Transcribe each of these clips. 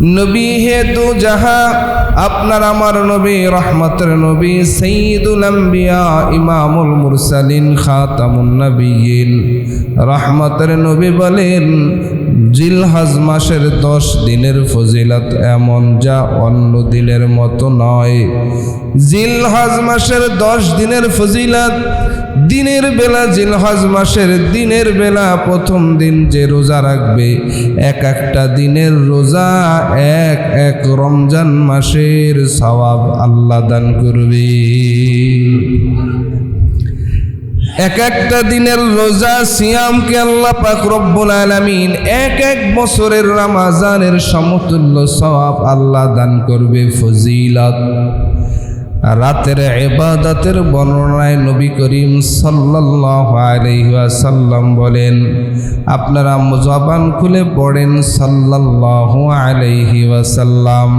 নবী হেতু যাহা আপনার আমার নবী রহমতের নবী সঈদুল ইমামুল মুরসালিন খাতামুন নবীন। রহমতের নবী বলেন জিলহাজ মাসের দশ দিনের ফজিলত এমন যা অন্য দিনের মতো নয়। জিলহাজ মাসের দশ দিনের ফজিলত, দিনের বেলা জিলহজ মাসের দিনের বেলা প্রথম দিন যে রোজা রাখবে, এক একটা দিনের রোজা, এক এক রমজান মাসের সওয়াব আল্লাহ দান করবে। এক একটা দিনের রোজা, সিয়ামকে আল্লাহ পাক রব্বুল আলামিন এক এক বছরের রামাজানের সমতুল্য সওয়াব আল্লাহ দান করবে ফজিলত। রাতের এবাদতের বর্ণনায় নবী করিম ওয়াসাল্লাম বলেন, আপনারা জবান খুলে পড়েন সাল্লাল্লাহু আলাইহি ওয়াসাল্লাম।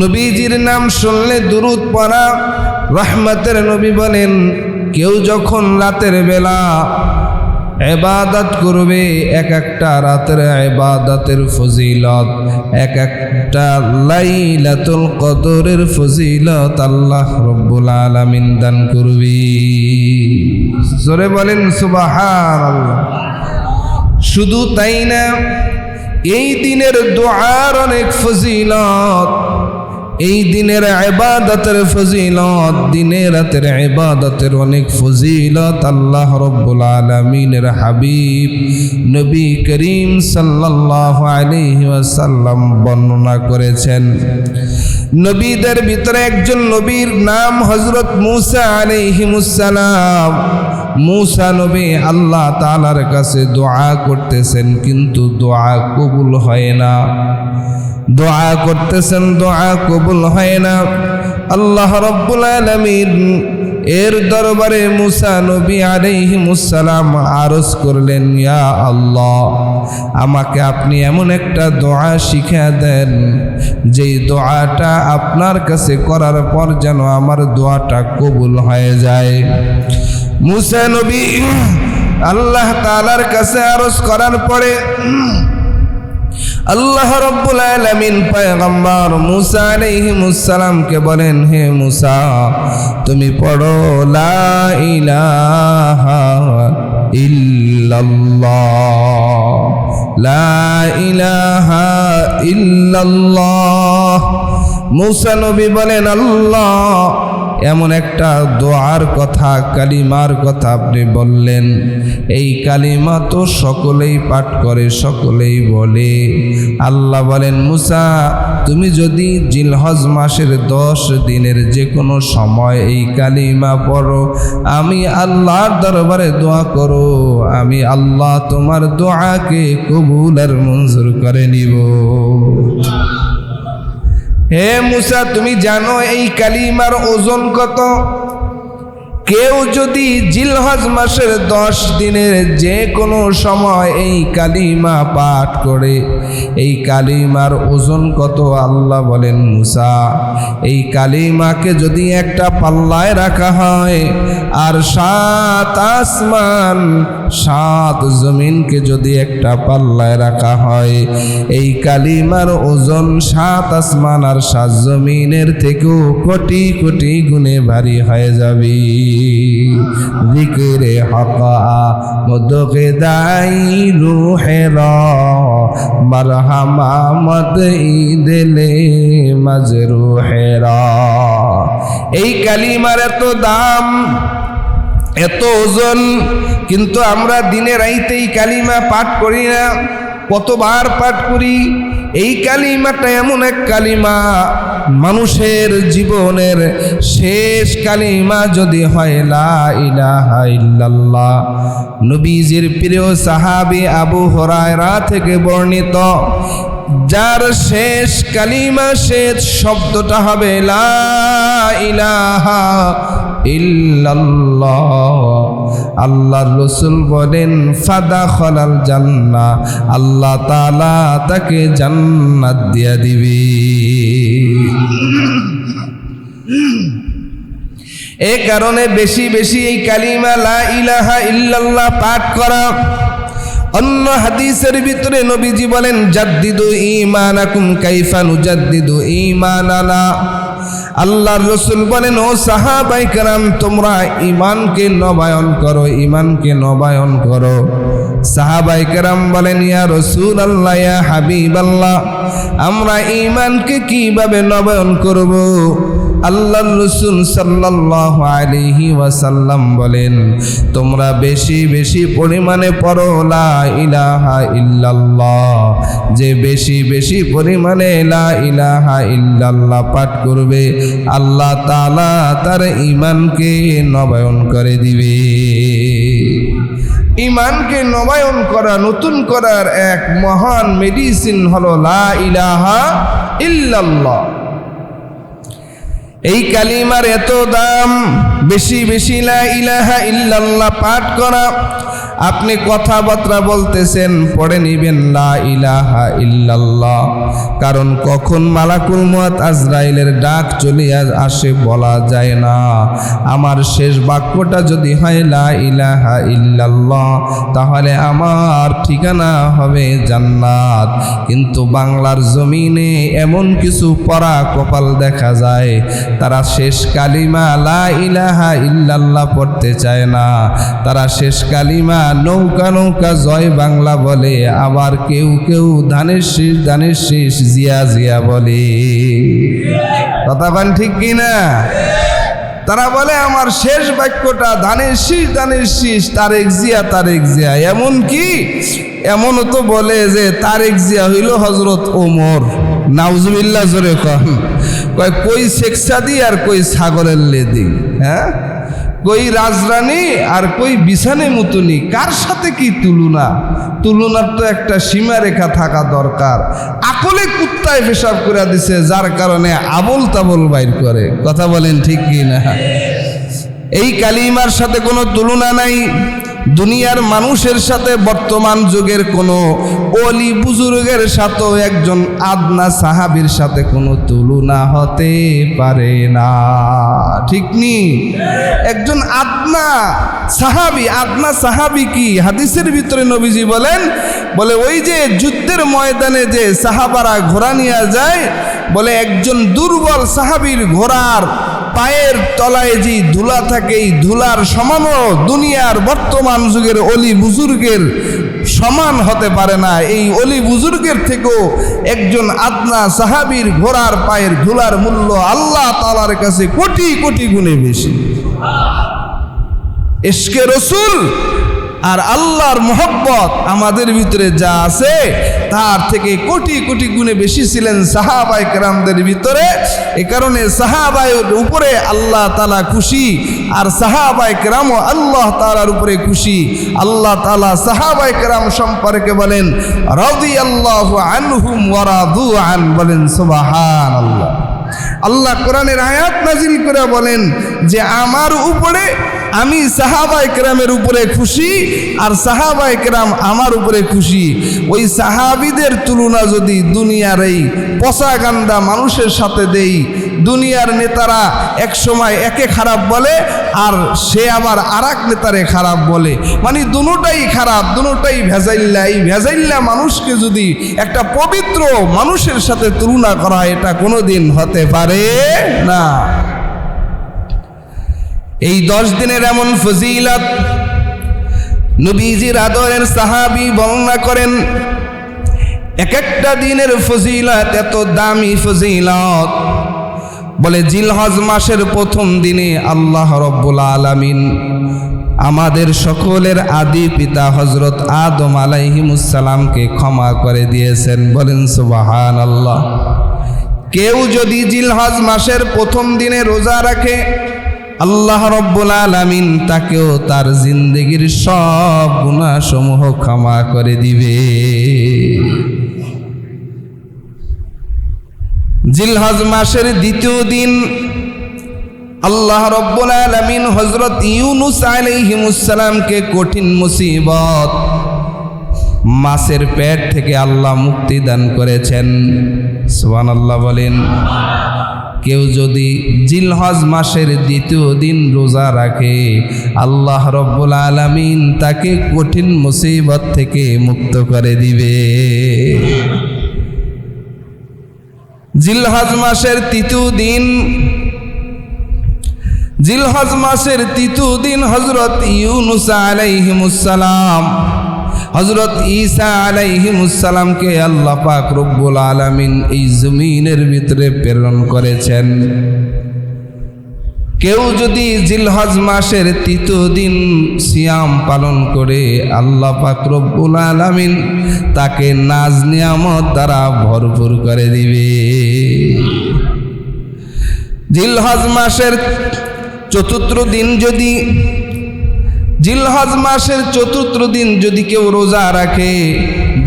নবীজির নাম শুনলে দুরুদ পড়া, রহমতের নবী বলেন কেউ যখন রাতের বেলা এবাদত করবে, এক একটা রাতের এবাদতের ফজিলত, এক একটা লাইলাতুল কদরের ফজিলত আল্লাহ রব্বুল আলামিন দান করবে। জোরে বলেন সুবাহান শুধু তাই না, এই দিনের দোয়ার অনেক ফজিলত এই দিনের ইবাদতের ফজিলত, দিনের রাতের ইবাদতের অনেক ফজিলত আল্লাহ রব্বুল আলমিনের হাবিব নবী করিম সাল্লাল্লাহু আলাইহি ওয়াসাল্লাম বর্ণনা করেছেন। নবীদের ভিতরে একজন নবীর নাম হজরত মুসা আলাইহিমুসালাম মুসা নবী আল্লাহ তাআলার কাছে দোয়া করতেছেন, কিন্তু দোয়া কবুল হয় না। দোয়া করতেছেন, দোয়া কবুল হয় না। আল্লাহ রব্বুল আলমিন এর দরবারে মুসা নবী আলাইহি মুসালাম আরজ করলেন, ইয়া আল্লাহ, আমাকে আপনি এমন একটা দোয়া শিখা দেন, যেই দোয়াটা আপনার কাছে করার পর যেন আমার দোয়াটা কবুল হয়ে যায়। মুসা নবী আল্লাহ তালার কাছে আরজ করার পরে আল্লাহ রব্বুল আলামিন পয়গম্বর মুসা আলাইহিমুস সালামকে বলেন, হে মুসা, তুমি পড়ো, লা ইলাহা ইল্লাল্লাহ, লা ইলাহা ইল্লাল্লাহ। মুসা নবী বলেন, আল্লাহ এমন একটা দোয়ার কথা, কালিমার কথা আপনি বললেন। এই কালিমা তো সকলেই পাঠ করে, সকলেই বলে। আল্লাহ বলেন, মুসা, তুমি যদি জিলহজ মাসের দশ দিনের যে কোনো সময় এই কালিমা পড়ো, আমি আল্লাহর দরবারে দোয়া করো। আমি আল্লাহ তোমার দোয়াকে কবুল আর মঞ্জুর করে নিব। হে মুসা তুমি জানো এই কালিমার ওজন কত? কেউ যদি জিলহজ মাসের দশ দিনের যে কোনো সময় এই কালিমা পাঠ করে, এই কালিমার ওজন কত আল্লাহ বলেন মুসা? এই কালিমাকে যদি একটা পাল্লায় রাখা হয়, আর সাত আসমান, সাত জমিনকে যদি একটা পাল্লায় রাখা হয়, এই কালিমার ওজন সাত আসমান আর সাত জমিনের থেকেও কোটি কোটি গুণে ভারী হয়ে যাবে। জিকিরে হকা মদকে দাই রুহেরা মারহামা মদ দিলে মজরুহেরা এই কালিমার এত দাম, এত ওজন, কিন্তু আমরা দিনে রাইতে এই কালিমা পাঠ করি না, কতবার পাঠ করি এই কালিমাটা এমন এক কালিমা, মানুষের জীবনের শেষ কালিমা যদি হয় ইল্লাল্লাহ। নবীজির প্রিয় সাহাবি আবু হরায়রা থেকে বর্ণিত যার শেষ কালিমা শেষ শব্দটা হবে ইলাহা আল্লাহর রসুল বলেন, ফাদা খলাল জান্না। আল্লাহ তালা তাকে জান্নাত দিয়া দিবি। এ কারণে বেশি বেশি এই কালিমা লা ইলাহা ইল্লাল্লাহ পাঠ করা অন্য হাদিসের ভিতরে নবীজি বলেন জাদ্দিদু ঈমানাকুম কাইফা নুজাদ্দিদু ঈমানানা? আল্লাহর রসুল বলেন, ও সাহাবাই কারাম, তোমরা ইমানকে নবায়ন করো ইমানকে নবায়ন করো। সাহাবাই কারাম বলেন, ইয়া রসুল আল্লাহ ইয়া হাবিব আল্লাহ আমরা ইমানকে কীভাবে নবায়ন করব? আল্লাহ রসুল সাল্লাহ আলিহি ওয়াসাল্লাম বলেন, তোমরা বেশি বেশি পরিমাণে পড়ো, লা ইলাহা ইল্লাল্লাহ। যে বেশি বেশি পরিমাণে লা ইলাহা ইল্লাল্লাহ পাঠ করবে আল্লাহ তাআলা তার ইমানকে নবায়ন করে দিবে। ইমানকে নবায়ন করা, নতুন করার এক মহান মেডিসিন হলো লা ইলাহা ইল্লাল্লাহ। এই কালিমার এত দাম, বেশি বেশি লা ইলাহা ইল্লাল্লাহ পাঠ করা আপনি কথাবার্তা বলতেছেন, পড়ে নিবেন, লা ইলাহা ইল্লাল্লাহ। কারণ কখন মালাকুল মুয়াত আজরাইলের ডাক চলে আসে বলা যায় না। আমার শেষ বাক্যটা যদি হয়, লা ইলাহা ইল্লাল্লাহ, তাহলে আমার ঠিকানা হবে জান্নাত। কিন্তু বাংলার জমিনে এমন কিছু পরা কপাল দেখা যায়, তারা শেষ কালিমা লা ইলাহা ইল্লাল্লাহ পড়তে চায় না। তারা শেষ কালিমা নৌকা নৌকা জয় বাংলা বলে, আবার কেউ কেউ ধানের শীষ ধানের শীষ জিয়া জিয়া বলে। কথা পান ঠিক কিনা? তারা বলে, আমার শেষ বাক্যটা ধানের শীষ ধানের শীষ, তারেক জিয়া তারেক জিয়া। এমন কি? এমনও তো বলে যে তারেক জিয়া হইল হজরত ওমর। নাউজুবিল্লাহ জোরে কয়, কই শেখ সাদি আর কই ছাগলের লেদি? হ্যাঁ? কই রাজরানী আর কই বিছানে মুতুনি? কার সাথে কি তুলনা? তুলনার তো একটা সীমারেখা থাকা দরকার। আকলে কুত্তায় পেশাব করে দিছে, যার কারণে আবল তাবল বাইর করে। কথা বলেন ঠিক কি না এই কালিমার সাথে কোনো তুলনা নাই। দুনিয়ার মানুষের সাথে বর্তমান যুগের কোনো অলি বুজুর্গের সাথেও একজন আদনা সাহাবির সাথে কোনো তুলনা হতে পারে না। ঠিক নি? একজন আদনা সাহাবি আদনা সাহাবি কি? হাদিসের ভিতরে নবীজি বলেন, বলে ওই যে যুদ্ধের ময়দানে যে সাহাবারা ঘোড়া নিয়ে যায়, বলে একজন দুর্বল সাহাবির ঘোড়ার পায়ের তলায় যে ধুলা থাকে, এই ধুলার সমানও দুনিয়ার বর্তমান যুগের অলি বুজুর্গের সমান হতে পারে না। এই অলি বুজুর্গের থেকেও একজন আদনা সাহাবির ঘোড়ার পায়ের ধুলার মূল্য আল্লাহ তালার কাছে কোটি কোটি গুণে বেশি। এসকে রসুল আর আল্লাহর মোহব্বত আমাদের ভিতরে যা আছে, তার থেকে কোটি কোটি গুণে বেশি ছিলেন সাহাবাই কেরামদের ভিতরে। এ কারণে সাহাবাইয়ের উপরে আল্লাহ তালা খুশি, আর সাহাবাই কেরামও আল্লাহ তালার উপরে খুশি। আল্লাহ তালা সাহাবাই কেরাম সম্পর্কে বলেন রদি আল্লাহ আনহুম ওয়ারাদু আন, বলেন সুবাহান আল্লাহ আল্লাহ কোরআনের আয়াত নাজিল করে বলেন যে, আমার উপরে আমি সাহাবাই কেরামের উপরে খুশি আর সাহাবাই কেরাম আমার উপরে খুশি। ওই সাহাবিদের তুলনা যদি দুনিয়ার এই পচা গান্দা মানুষের সাথে দেই, দুনিয়ার নেতারা এক সময় একে খারাপ বলে আর সে আবার আর এক নেতারে খারাপ বলে। মানে দুটাই খারাপ, দুটাই ভেজাইল্লা। এই ভেজাইল্লা মানুষকে যদি একটা পবিত্র মানুষের সাথে তুলনা করা এটা কোনোদিন হতে পারে না। এই দশ দিনের এমন ফজিলত নবীজির আদরের সাহাবি বর্ণনা করেন, এক একটা দিনের ফজিলত, এত দামি ফজিলত। বলে, জিলহজ মাসের প্রথম দিনে আল্লাহ রব্বুল আলামিন আমাদের সকলের আদি পিতা হজরত আদম আলাইহিমুসালামকে ক্ষমা করে দিয়েছেন। বলেন সুবাহান আল্লাহ কেউ যদি জিলহজ মাসের প্রথম দিনে রোজা রাখে আল্লাহ রব্বুল আলামিন তাকেও তার জিন্দগির সব গুণাসমূহ ক্ষমা করে দিবে। জিলহজ মাসের দ্বিতীয় দিন আল্লাহ রব্বুল আলামিন হজরত ইউনুস আলাইহিমুসালামকে কঠিন মুসিবত মাছের পেট থেকে আল্লাহ মুক্তি দান করেছেন। সুবহান আল্লাহ বলেন। কেউ যদি জিলহজ মাসের দ্বিতীয় দিন রোজা রাখে, আল্লাহ রব্বুল আলমিন তাকে কঠিন মুসিবত থেকে মুক্ত করে দিবে। জিলহজ মাসের তৃতীয় দিন, জিলহজ মাসের তৃতীয় দিন হজরত ইউনুস আলাইহিমুসালাম হজরত ঈসা আলাইহিমুসালামকে আল্লাহ পাক রব্বুল আলামিন এই জমিনের ভিতরে প্রেরণ করেছেন। কেউ যদি জিলহজ মাসের তৃতীয় দিন সিয়াম পালন করে আল্লাহ পাক রব্বুল আলামিন তাকে নাজ নিয়ামত দ্বারা ভরপুর করে দিবে। জিলহজ মাসের চতুর্থ দিন যদি জিলহজ মাসের চতুর্থ দিন যদি কেউ রোজা রাখে,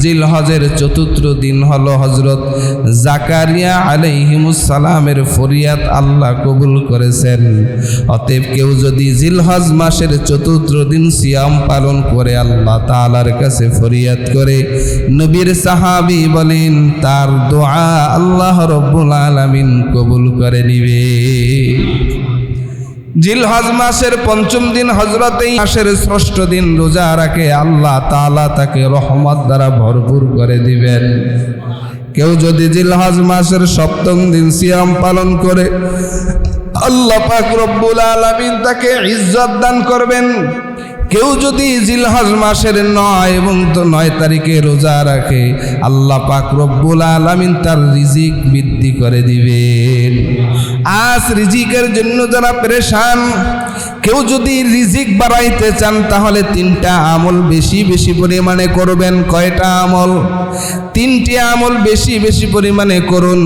জিলহজের চতুর্থ দিন হলো হজরত জাকারিয়া আলাইহিমুসালামের ফরিয়াদ আল্লাহ কবুল করেছেন। অতএব কেউ যদি জিলহজ মাসের চতুর্থ দিন সিয়াম পালন করে, আল্লাহ তালার কাছে ফরিয়াদ করে, নবীর সাহাবি বলেন, তার দোয়া আল্লাহ রব্বুল আলামিন কবুল করে নিবে। জিলহজ মাসের পঞ্চম দিন হজরতেই মাসের ষষ্ঠ দিন রোজা রাখে, আল্লাহ তালা তাকে রহমত দ্বারা ভরপুর করে দিবেন। কেউ যদি জিলহজ মাসের সপ্তম দিন সিয়াম পালন করে, আল্লাহ পাক রব্বুল আলমিন তাকে ইজ্জত দান করবেন। কেউ যদি জিলহজ মাসের নয় এবং তো নয় তারিখে রোজা রাখে, আল্লাহ পাক রব্বুল আলমিন তার রিজিক বৃদ্ধি করে দিবেন। আজ রিজিকের জন্য যারা পরেশান কেউ যদি রিজিক বাড়াইতে চান, তাহলে তিনটা আমল বেশি বেশি পরিমাণে করবেন। কয়টা আমল? তিনটি আমল বেশি বেশি পরিমাণে করুন।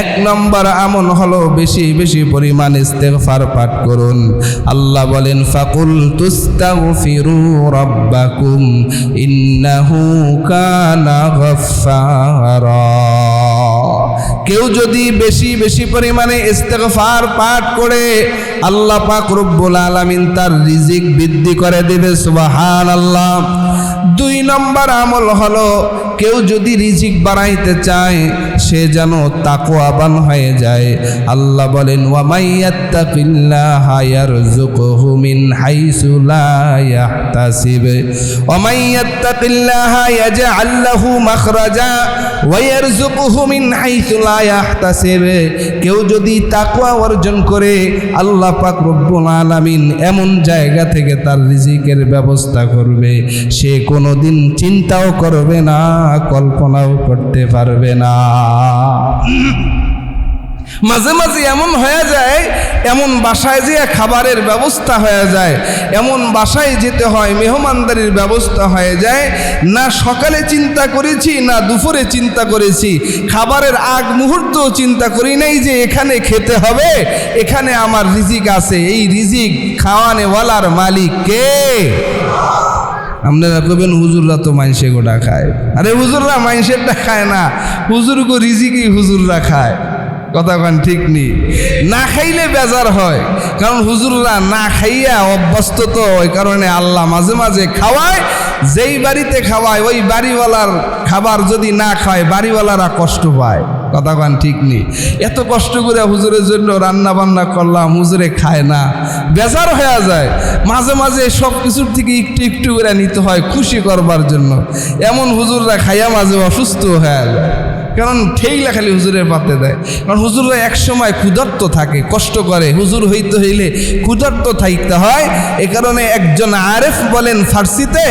এক নম্বর আমল হলো বেশি বেশি পরিমাণে ইস্তেগফার পাঠ করুন। আল্লাহ বলেন, ফাকুল তুস্তাগফিরু রাব্বাকুম ইন্নাহু কানা গফফারা। কেউ যদি বেশি বেশি পরিমাণে ইস্তেগফার পাঠ করে, আল্লাহ পাক রব্বুল আলামিন তার রিজিক বৃদ্ধি করে দেবে সুবাহান আল্লাহ দুই নম্বর আমল হলো, কেউ যদি রিজিক বাড়াইতে চায়, সে যেন তাকওয়াবান হয়ে যায়। আল্লাহ বলেন ওয়ামাইয়াত্তাকিল্লাহা ইয়াজআল লাহু মাখরাজা ওয়া ইয়ারযুকহু মিন হাইসু কেউ যদি তাকুয়া অর্জন করে, আল্লাহ পাক রব্বুল আলামিন এমন জায়গা থেকে তার রিজিকের ব্যবস্থা করবে। সে কোনো দিন চিন্তাও করবে না, কল্পনাও করতে পারবে না। মাঝে মাঝে এমন হয়ে যায়, এমন বাসায় যে খাবারের ব্যবস্থা হয়ে যায়, এমন বাসায় যেতে হয়, মেহমানদারির ব্যবস্থা হয়ে যায়। না সকালে চিন্তা করেছি, না দুপুরে চিন্তা করেছি। খাবারের আগ মুহূর্ত চিন্তা করি নাই যে এখানে খেতে হবে, এখানে আমার রিজিক আছে। এই রিজিক খাওয়ানেওয়ালার মালিক কে? আপনারা কবেন, হুজুররা তো মাইনসে গোটা খায়। আরে হুজুররা মাইনসেরটা খায় না। হুজুর গো রিজিকই হুজুররা খায়। কথা কান ঠিক নেই না খাইলে বেজার হয়, কারণ হুজুররা না খাইয়া অভ্যস্ত তো, ওই কারণে আল্লাহ মাঝে মাঝে খাওয়ায়, যেই বাড়িতে খাওয়ায়, ওই বাড়িওয়ালার খাবার যদি না খায়, বাড়িওয়ালারা কষ্ট পায়। কথা কান ঠিক নেই এত কষ্ট করে হুজুরের জন্য রান্না বান্না করলাম, হুজুরে খায় না। বেজার হয়ে যায়। মাঝে মাঝে সব কিছুর থেকে একটু একটু করে নিতে হয় খুশি করবার জন্য। এমন হুজুররা খাইয়া মাঝে অসুস্থ হয়ে যায়। কারণ ঠেইলা খালি হুজুরের পাতে দেয়। কারণ হুজুররা এক সময় ক্ষুধার্ত থাকে, কষ্ট করে। হুজুর হইতে হইলে ক্ষুধার্ত থাকতে হয়। এ কারণে একজন আরেফ বলেন ফার্সিতে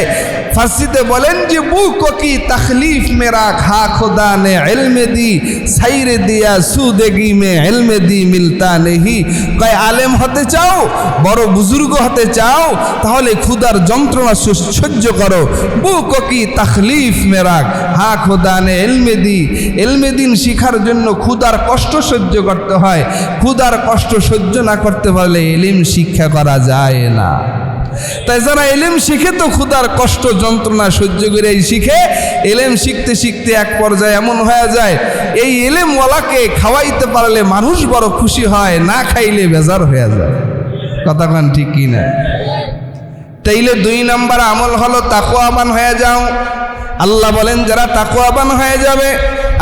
ফার্সিতে বলেন যে বু কি তখলিফ মেরা খা খোদা নে এলমে দি, সাইরে দিয়া সুদেগি মে এলমে দি মিলতা নেহি। কয়, আলেম হতে চাও, বড় বুজুর্গ হতে চাও, তাহলে ক্ষুদার যন্ত্রণা সহ্য করো। বু কি তখলিফ মেরা হা খোদা নে এলমে দি। এলমে দিন শিখার জন্য ক্ষুদার কষ্ট সহ্য করতে হয়। ক্ষুদার কষ্ট সহ্য না করতে পারলে এলিম শিক্ষা করা যায় না। তাই যারা এলেম শিখে তো ক্ষুদার কষ্ট যন্ত্রণা সহ্য করে শিখে। এলেম শিখতে শিখতে এক পর্যায়ে এমন হয়ে যায়, এই এলেমওয়ালাকে খাওয়াইতে পারলে মানুষ বড় খুশি হয়, না খাইলে বেজার হয়ে যায়। কথা কান ঠিক কি না তাইলে দুই নাম্বার আমল হলো তাকুয়াবান হয়ে যাও। আল্লাহ বলেন, যারা তাকওয়াবান হয়ে যাবে,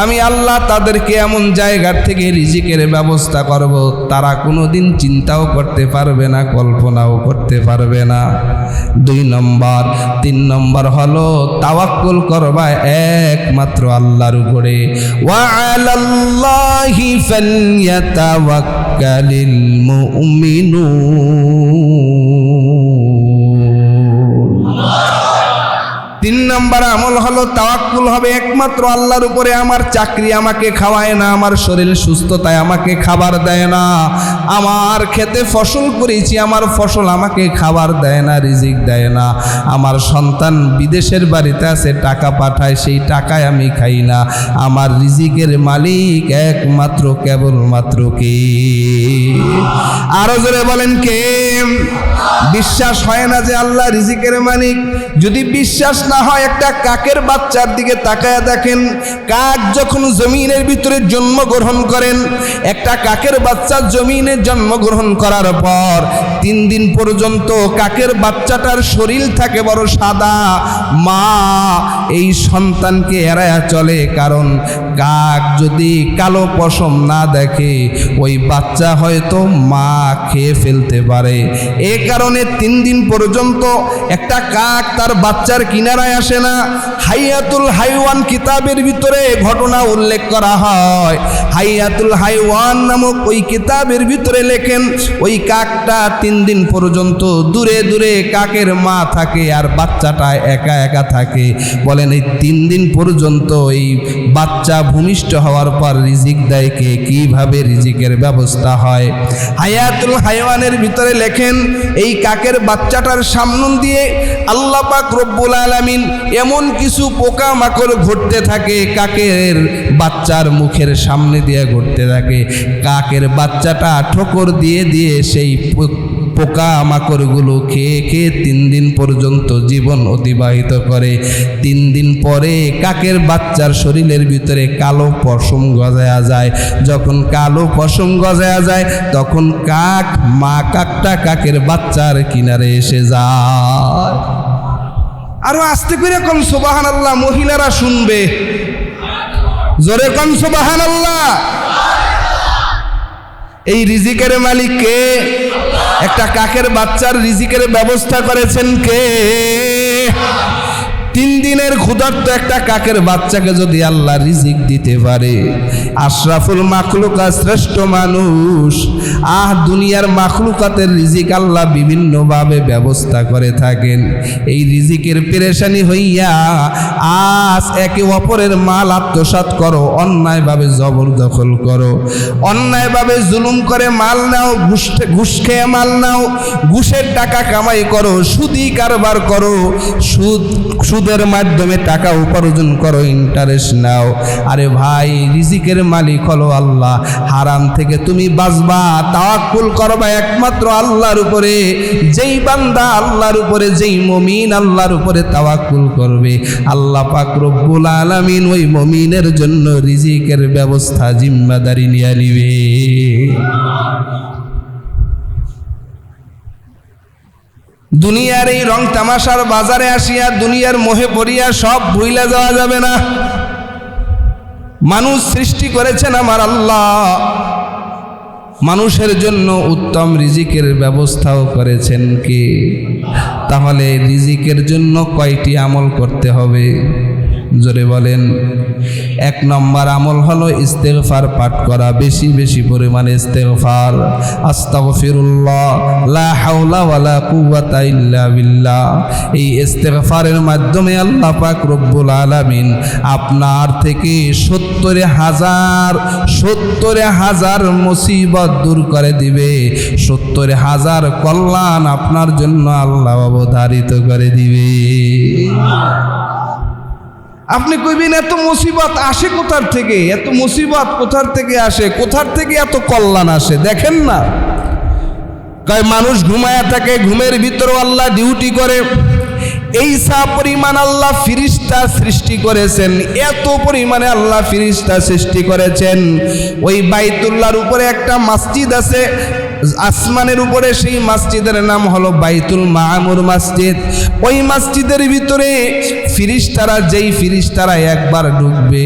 আমি আল্লাহ তাদেরকে এমন জায়গার থেকে রিজিকের ব্যবস্থা করব। তারা কোনো দিন চিন্তাও করতে পারবে না, কল্পনাও করতে পারবে না। দুই নম্বর, তিন নম্বর হলো তাওয়াক্কুল করবা একমাত্র আল্লাহর উপরে। ওয়া আলাল্লাহি ফালইয়াতাওয়াক্কালিল মুমিনুন। নম্বর আমল হলো তাওয়াক্কুল হবে একমাত্র আল্লাহর উপরে। আমার চাকরি আমাকে খাওয়ায় না, আমার শরীর সুস্থতায় আমাকে খাবার দেয় না। আমার খেতে ফসল করেছি, আমার ফসল আমাকে খাবার দেয় না, রিজিক দেয় না। আমার সন্তান বিদেশের বাড়িতে আছে, টাকা পাঠায়, সেই টাকায় আমি খাই না। আমার রিজিকের মালিক একমাত্র, কেবলমাত্র কে? আরও জোরে বলেন কে? বিশ্বাস হয় না যে আল্লাহ রিজিকের মালিক। যদি বিশ্বাস না হয় একটা কাকের বাচ্চার দিকে তাকায় দেখেন। কাক যখন জমিনের ভিতরে জন্মগ্রহণ করেন, একটা কাকের বাচ্চা জমিনে জন্মগ্রহণ করার পর তিন দিন পর্যন্ত কাকের বাচ্চাটার শরীর থাকে বড় সাদা। মা এই সন্তানকে এড়ায়া চলে, কারণ কাক যদি কালো পশম না দেখে, ওই বাচ্চা হয়তো মা খেয়ে ফেলতে পারে। এ কারণে তিন দিন পর্যন্ত একটা কাক তার বাচ্চার কিনারায় আসে না। হাইয়াতুল হাইওয়ান কিতাবের ভিতরে ঘটনা উল্লেখ করা হয়। হাইয়াতুল হাইওয়ান নামক ওই কিতাবের ভিতরে লেখেন, ওই কাকটা তিন দিন পর্যন্ত দূরে দূরে কাকের মা থাকে আর বাচ্চাটা একা একা থাকে। বলেন, এই তিন দিন পর্যন্ত এই বাচ্চা ভূমিষ্ঠ হওয়ার পর রিজিক দেয় কে? কীভাবে রিজিকের ব্যবস্থা হয়? হায়াতুল হাইওয়ানের ভিতরে লেখেন, এই কাকের বাচ্চাটার সামন দিয়ে আল্লাহ পাক রব্বুল আলামিন এমন কিছু পোকা মাকড় ঘুরতে থাকে, কাকের বাচ্চার মুখের সামনে দিয়ে ঘুরতে থাকে। কাকের বাচ্চাটা ঠোকর দিয়ে দিয়ে সেই পোকা মাকড়গুলো খেয়ে খেয়ে তিন দিন পর্যন্ত জীবন অতিবাহিত করে। তিন দিন পরে কাকের বাচ্চার শরীরের ভিতরে কালো পশম গজায়া যায়। যখন কালো পশম গজায়া যায়, তখন কাক, মা কাকটা কাকের বাচ্চার কিনারে এসে যায়। আরও আস্তে করে কম সোবাহান আল্লাহ মহিলারা শুনবে। জোরে কম সোবাহান আল্লাহ এই রিজিকের মালিক কে? একটা কাকের বাচ্চার রিজিকের ব্যবস্থা করেছেন কে? তিন দিনের ক্ষুধার্ত একটা কাকের বাচ্চাকে যদি আল্লাহ রিজিক দিতে পারে, আশরাফুল মাখলুকা শ্রেষ্ঠ মানুষ, আহ দুনিয়ার মাখলুকাতের রিজিক আল্লাহ বিভিন্নভাবে ব্যবস্থা করে থাকেন। এই রিজিকের পেরেশানি হইয়া আজ একে অপরের মাল আত্মসাৎ করো, অন্যায়ভাবে জবরদখল করো। অন্যায়ভাবে জুলুম করে মাল নাও ঘুষ ঘুষ খেয়ে মাল নাও, ঘুষের টাকা কামাই করো সুদি কারবার করো, সুদ, সুদের মাধ্যমে টাকা উপার্জন করো ইন্টারেস্ট নাও। আরে ভাই, রিজিকের মালিক হলো আল্লাহ। হারাম থেকে তুমি বাঁচবা, তাওয়াক্কুল করবা একমাত্র আল্লাহর উপরে। যেই বান্দা আল্লাহর উপরে, যেই মমিন আল্লাহর উপরে তাওয়াক্কুল করবে। আল্লাহ পাক রব্বুল আলামিন ওই মমিনের জন্য রিজিকের ব্যবস্থা জিম্মাদারি নিয়ে নিবে। দুনিয়ার এই রং তামাশার বাজারে আসিয়া দুনিয়ার মোহে পড়িয়া সব ভুইলা যাওয়া যাবে না। মানুষ সৃষ্টি করেছেন আমার আল্লাহ। মানুষের জন্য উত্তম রিজিকের ব্যবস্থাও করেছেন কি? তাহলে রিজিকের জন্য কয়টি আমল করতে হবে? জোরে বলেন, এক নম্বর আমল হলো ইস্তেগফার পাঠ করা, বেশি বেশি পরিমাণে ইস্তেগফার। আস্তাগফিরুল্লাহ, লা বিল্লাহ। এই ইস্তেগফারের মাধ্যমে আল্লাহ পাক রব্বুল আলামিন আপনার থেকে সত্তর হাজার সত্তর হাজার মুসিবত দূর করে দিবে। সত্তর হাজার কল্যাণ আপনার জন্য আল্লাহ অবধারিত করে দিবে। আপনি কইবেন, এত মুসিবত আসে কোথার থেকে? এত মুসিবত কোথার থেকে আসে? কোথার থেকে এত কল্যাণ আসে? দেখেন না। কয়, মানুষ ঘুমায়া থাকে, ঘুমের ভিতরেও আল্লাহ ডিউটি করে। এই সা পরিমাণ আল্লাহ ফিরিস্তা সৃষ্টি করেছেন, এত পরিমাণে আল্লাহ ফিরিস্তা সৃষ্টি করেছেন। ওই বাইতুল্লার উপরে একটা মসজিদ আছে, আসমানের উপরে সেই মসজিদের নাম হলো বাইতুল মামুর মসজিদ। ওই মসজিদের ভিতরে ফিরিস্তারা, যেই ফিরিস্তারা একবার ঢুকবে,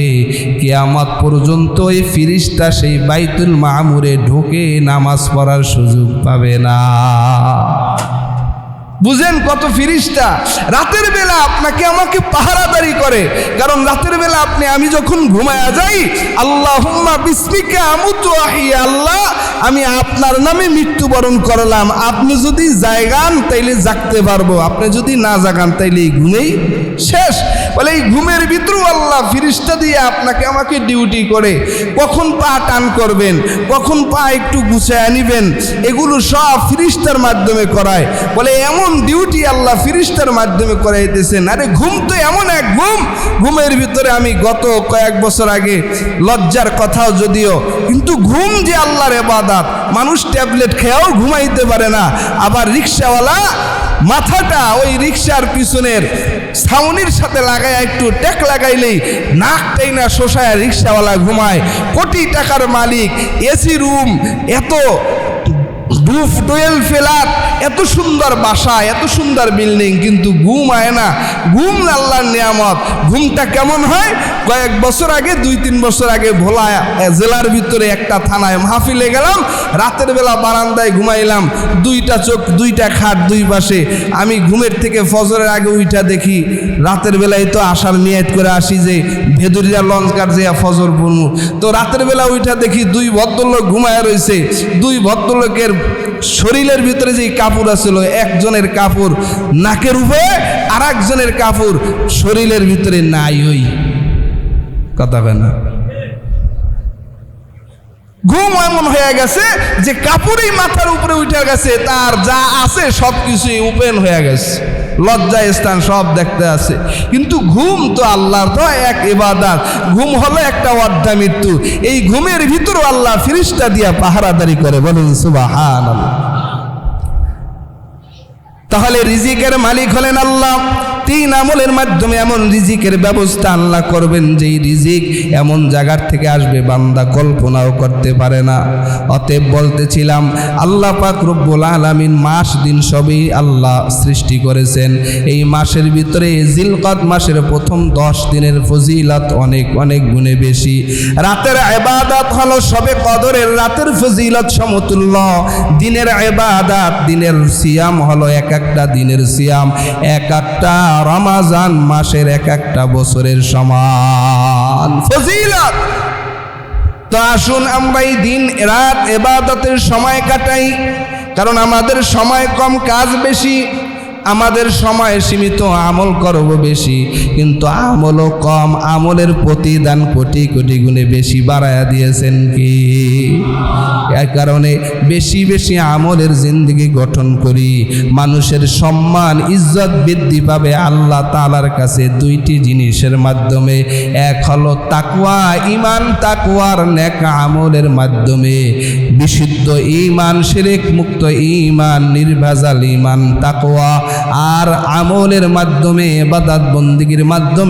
কেয়ামত পর্যন্ত ওই ফিরিস্তা সেই বাইতুল মামুরে ঢুকে নামাজ পড়ার সুযোগ পাবে না। বুঝেন কত ফিরিস্তা? রাতের বেলা আপনাকে আমাকে পাহারাদারি করে। কারণ রাতের বেলা আপনি, আমি যখন ঘুমায়া যাই আল্লাহ বিস্মিকা আহিয়া আল্লাহ, আমি আপনার নামে মৃত্যুবরণ করলাম। আপনি যদি জায়গান, তাইলে জাগতে পারব। আপনি যদি না জাগান, তাইলে এই ঘুমেই শেষ। বলে এই ঘুমের ভিতরেও আল্লাহ ফিরিস্তা দিয়ে আপনাকে আমাকে ডিউটি করে। কখন পা টান করবেন? কখন পা একটু গুছায় আনিবেন এগুলো সব ফিরিস্তার মাধ্যমে করায়। বলে এমন ডিউটি আল্লাহ ফিরিস্তার মাধ্যমে করাইতেছেন আরে ঘুম তো এমন এক ঘুম। ঘুমের ভিতরে আমি গত কয়েক বছর আগে লজ্জার কথাও যদিও, কিন্তু ঘুম যে আল্লাহর এবাদাত মানুষ ট্যাবলেট খেয়েও ঘুমাইতে পারে না। আবার রিক্সাওয়ালা মাথাটা ওই রিক্সার পিছনের ছাউনির সাথে লাগায় একটু টেক লাগাইলেই নাকটাই না শোষায় রিক্সাওয়ালা ঘুমায়। কোটি টাকার মালিক, এসি রুম, এত রুফ ডোয়েল ফেলার এত সুন্দর বাসা, এত সুন্দর বিল্ডিং, কিন্তু ঘুম আয় না। ঘুম আল্লাহর নিয়ামত। ঘুমটা কেমন হয়? কয়েক বছর আগে, দুই, তিন বছর আগে ভোলা জেলার ভিতরে একটা থানায় মাহফিলে গেলাম। রাতের বেলা বারান্দায় ঘুমাইলাম। দুইটা চোখ, দুইটা খাট দুই পাশে। আমি ঘুমের থেকে ফজরের আগে উইটা দেখি, রাতের বেলায় তো আসার নিয়ত করে আসি যে, ভেদুরিয়া লঞ্চ ঘাট যে ফজর পড়মু। তো রাতের বেলা উইটা দেখি দুই ভদ্রলোক ঘুমায় রয়েছে দুই ভদ্রলোকের শরীরের ভিতরে যে কাপড় আছিল, একজনের কাপড় নাকের উপরে আর একজনের কাপড় শরীরের ভিতরে নাই ওই কথা হয় না। ঘুম এমন হয়ে গেছে যে কাপড়ই মাথার উপরে উঠে গেছে, তার যা আছে সব কিছুই ওপেন হয়ে গেছে। লজ্জা স্থান সব দেখতে আছে। কিন্তু ঘুম তো আল্লাহর তো এক ইবাদাত। ঘুম হলো একটা অর্ধা মৃত্যু। এই ঘুমের ভিতরও আল্লাহ ফিরিস্তা দিয়া পাহারাদারি করে, বলুন সুবাহান তাহলে রিজিকের মালিক হলেন আল্লাহ। তিন আমলের মাধ্যমে এমন রিজিকের ব্যবস্থা আল্লাহ করবেন, যেই রিজিক এমন জায়গার থেকে আসবে, বান্দা কল্পনাও করতে পারে না। অতএব বলতেছিলাম, আল্লাহ পাক রব্বুল আলামিন মাস দিন সবই আল্লাহ সৃষ্টি করেছেন। এই মাসের ভিতরে জিলকত মাসের প্রথম দশ দিনের ফজিলত অনেক অনেক গুণে বেশি। রাতের এবাদাত হলো সবে কদরের রাতের ফজিলত সমতুল্য। দিনের এবাদাত দিনের সিয়াম হলো এক একটা দিনের সিয়াম। এক একটা রমাজান মাসের এক একটা বছরের সমান। ফজিলত! তো আসুন আমরা এই দিন, রাত, এবাদতের সময় কাটাই। কারণ আমাদের সময় কম, কাজ বেশি। আমাদের সময় সীমিত আমল করব বেশি, কিন্তু আমলও কম। আমলের প্রতিদান কোটি কোটি গুণে বেশি বাড়ায়া দিয়েছেন কি? এর কারণে বেশি বেশি আমলের জিন্দগি গঠন করি। মানুষের সম্মান, ইজ্জত বৃদ্ধি পাবে আল্লাহ তালার কাছে দুইটি জিনিসের মাধ্যমে। এক হলো তাকুয়া ইমান তাকুয়ার নেক আমলের মাধ্যমে। বিশুদ্ধ ইমান শিরেক মুক্ত ইমান নির্ভেজাল ইমান তাকুয়া আর আমলের মাধ্যমে বাদাত বন্দিগির মাধ্যমে